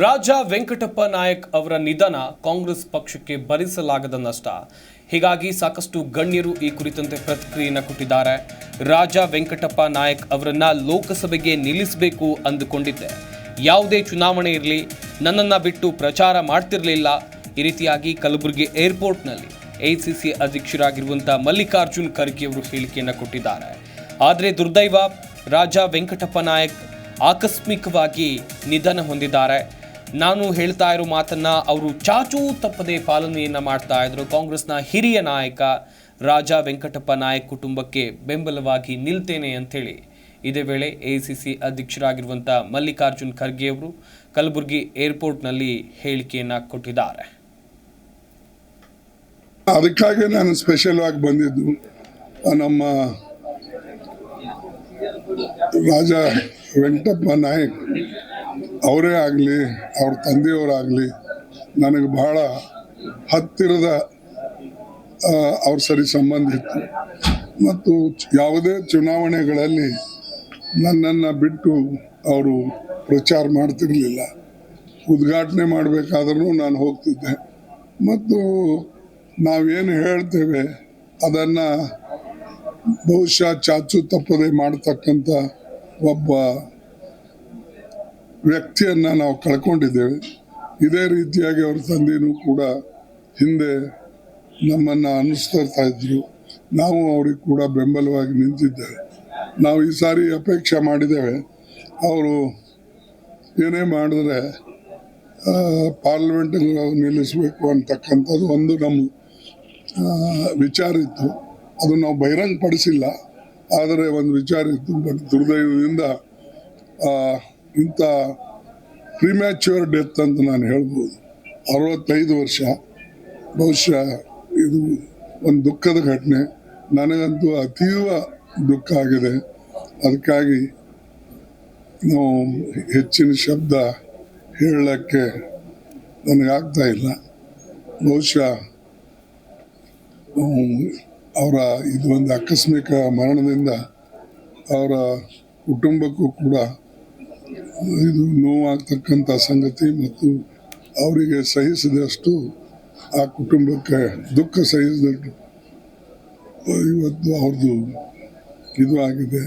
ರಾಜ ವೆಂಕಟಪ್ಪ ನಾಯಕ್ ಅವರ ನಿಧನ ಕಾಂಗ್ರೆಸ್ ಪಕ್ಷಕ್ಕೆ ಭರಿಸಲಾಗದ ನಷ್ಟ. ಹೀಗಾಗಿ ಸಾಕಷ್ಟು ಗಣ್ಯರು ಈ ಕುರಿತಂತೆ ಪ್ರತಿಕ್ರಿಯೆಯನ್ನು ಕೊಟ್ಟಿದ್ದಾರೆ. ರಾಜ ವೆಂಕಟಪ್ಪ ನಾಯಕ್ ಅವರನ್ನ ಲೋಕಸಭೆಗೆ ನಿಲ್ಲಿಸಬೇಕು ಅಂದುಕೊಂಡಿದ್ದೆ. ಯಾವುದೇ ಚುನಾವಣೆ ಇರಲಿ, ನನ್ನನ್ನು ಬಿಟ್ಟು ಪ್ರಚಾರ ಮಾಡ್ತಿರಲಿಲ್ಲ. ಈ ರೀತಿಯಾಗಿ ಕಲಬುರಗಿ ಏರ್ಪೋರ್ಟ್ನಲ್ಲಿ ಎಐಸಿಸಿ ಅಧ್ಯಕ್ಷರಾಗಿರುವಂಥ ಮಲ್ಲಿಕಾರ್ಜುನ್ ಖರ್ಗೆ ಅವರು ಹೇಳಿಕೆಯನ್ನು ಕೊಟ್ಟಿದ್ದಾರೆ. ಆದರೆ ದುರ್ದೈವ ರಾಜ ವೆಂಕಟಪ್ಪ ನಾಯಕ್ ಆಕಸ್ಮಿಕವಾಗಿ ನಿಧನ ಹೊಂದಿದ್ದಾರೆ. ನಾನು ಹೇಳ್ತಾ ಇರೋ ಮಾತನ್ನ ಅವರು ಚಾಚೂ ತಪ್ಪದೆ ಪಾಲನೆಯನ್ನ ಮಾಡ್ತಾ ಇದ್ರು. ಕಾಂಗ್ರೆಸ್ನ ಹಿರಿಯ ನಾಯಕ ರಾಜ ವೆಂಕಟಪ್ಪ ನಾಯಕ್ ಕುಟುಂಬಕ್ಕೆ ಬೆಂಬಲವಾಗಿ ನಿಲ್ತೇನೆ ಅಂಥೇಳಿ. ಇದೇ ವೇಳೆ ಎ ಸಿ ಸಿ ಅಧ್ಯಕ್ಷರಾಗಿರುವಂಥ ಮಲ್ಲಿಕಾರ್ಜುನ್ ಖರ್ಗೆ ಅವರು ಕಲಬುರಗಿ ಏರ್ಪೋರ್ಟ್ನಲ್ಲಿ ಹೇಳಿಕೆಯನ್ನು ಕೊಟ್ಟಿದ್ದಾರೆ. ಅದಕ್ಕಾಗಿ ನಾನು ಸ್ಪೆಷಲ್ ಆಗಿ ಬಂದಿದ್ದು, ನಮ್ಮ ರಾಜ ವೆಂಕಟಪ್ಪ ನಾಯಕ್ ಅವರೇ ಆಗಲಿ, ಅವ್ರ ತಂದೆಯವರಾಗಲಿ, ನನಗೆ ಬಹಳ ಹತ್ತಿರದ ಅವ್ರ ಸರಿ ಸಂಬಂಧ ಇತ್ತು. ಮತ್ತು ಯಾವುದೇ ಚುನಾವಣೆಗಳಲ್ಲಿ ನನ್ನನ್ನು ಬಿಟ್ಟು ಅವರು ಪ್ರಚಾರ ಮಾಡ್ತಿರಲಿಲ್ಲ. ಉದ್ಘಾಟನೆ ಮಾಡಬೇಕಾದ್ರೂ ನಾನು ಹೋಗ್ತಿದ್ದೆ. ಮತ್ತು ನಾವೇನು ಹೇಳ್ತೇವೆ, ಅದನ್ನು ಬಹುಶಃ ಚಾಚು ತಪ್ಪದೆ ಮಾಡತಕ್ಕಂಥ ಒಬ್ಬ ವ್ಯಕ್ತಿಯನ್ನು ನಾವು ಕಳ್ಕೊಂಡಿದ್ದೇವೆ. ಇದೇ ರೀತಿಯಾಗಿ ಅವ್ರ ತಂದೆಯೂ ಕೂಡ ಹಿಂದೆ ನಮ್ಮನ್ನು ಅನುಸರಿಸ್ತಾ ಇದ್ರು. ನಾವು ಅವ್ರಿಗೆ ಕೂಡ ಬೆಂಬಲವಾಗಿ ನಿಂತಿದ್ದೇವೆ. ನಾವು ಈ ಸಾರಿ ಅಪೇಕ್ಷೆ ಮಾಡಿದ್ದೇವೆ. ಅವರು ಏನೇ ಮಾಡಿದ್ರೆ ಪಾರ್ಲಿಮೆಂಟ್ ನಿಲ್ಲಿಸಬೇಕು ಅಂತಕ್ಕಂಥದ್ದು ಒಂದು ನಮ್ಮ ವಿಚಾರ ಇತ್ತು. ಅದು ನಾವು ಬಹಿರಂಗಪಡಿಸಿಲ್ಲ. ಆದರೆ ಒಂದು ವಿಚಾರ ಇತ್ತು. ಬಟ್ ದುರ್ದೈವದಿಂದ ಇಂಥ ಪ್ರಿಮ್ಯಾಚ್ಯೂರ್ ಡೆತ್ ಅಂತ ನಾನು ಹೇಳ್ಬೋದು. ಅರವತ್ತೈದು ವರ್ಷ. ಬಹುಶಃ ಇದು ಒಂದು ದುಃಖದ ಘಟನೆ. ನನಗಂತೂ ಅತೀವ ದುಃಖ ಆಗಿದೆ. ಅದಕ್ಕಾಗಿ ನಾವು ಹೆಚ್ಚಿನ ಶಬ್ದ ಹೇಳಕ್ಕೆ ನನಗಾಗ್ತಾ ಇಲ್ಲ. ಬಹುಶಃ ಅವರ ಇದು ಒಂದು ಆಕಸ್ಮಿಕ ಮರಣದಿಂದ ಅವರ ಕುಟುಂಬಕ್ಕೂ ಕೂಡ ಇದು ನೋವಾಗ್ತಕ್ಕಂಥ ಸಂಗತಿ ಮತ್ತು ಅವರಿಗೆ ಸಹಿಸಿದಷ್ಟು ಆ ಕುಟುಂಬಕ್ಕೆ ದುಃಖ ಸಹಿಸಿದಷ್ಟು ಇವತ್ತು ಅವ್ರದ್ದು ಇದು ಆಗಿದೆ.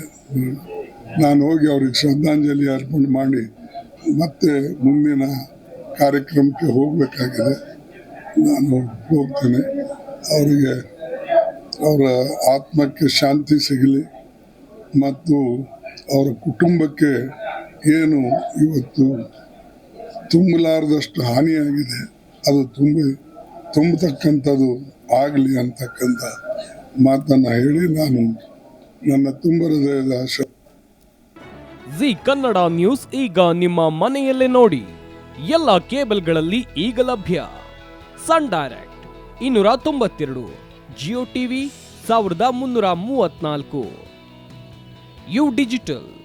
ನಾನು ಹೋಗಿ ಅವ್ರಿಗೆ ಶ್ರದ್ಧಾಂಜಲಿ ಅರ್ಪಣೆ ಮಾಡಿ ಮತ್ತೆ ಮುಂದಿನ ಕಾರ್ಯಕ್ರಮಕ್ಕೆ ಹೋಗಬೇಕಾಗಿದೆ. ನಾನು ಹೋಗ್ತೇನೆ. ಅವರಿಗೆ ಅವರ ಆತ್ಮಕ್ಕೆ ಶಾಂತಿ ಸಿಗಲಿ ಮತ್ತು ಅವರ ಕುಟುಂಬಕ್ಕೆ ಏನು ಇವತ್ತು ತುಂಬಲಾರದಷ್ಟು ಹಾನಿಯಾಗಿದೆ. ಅದು ತುಂಬಿ, ತುಂಬತಕ್ಕಂಥದ್ದು ಆಗಲಿ ಅಂತಕ್ಕಂಥ ಮಾತನ್ನು ಹೇಳಿ ನಾನು ನನ್ನ ತುಂಬರದ ಹೃದಯದ ಜಿ ಕನ್ನಡ ನ್ಯೂಸ್ ಈಗ ನಿಮ್ಮ ಮನೆಯಲ್ಲೇ ನೋಡಿ. ಎಲ್ಲ ಕೇಬಲ್ಗಳಲ್ಲಿ ಈಗ ಲಭ್ಯ. ಸನ್ ಡೈರೆಕ್ಟ್ ಇನ್ನೂರ ತೊಂಬತ್ತೆರಡು, ಜಿಯೋ ಟಿವಿ ಸಾವಿರದ ಮುನ್ನೂರ ಮೂವತ್ನಾಲ್ಕು ಯು ಡಿಜಿಟಲ್.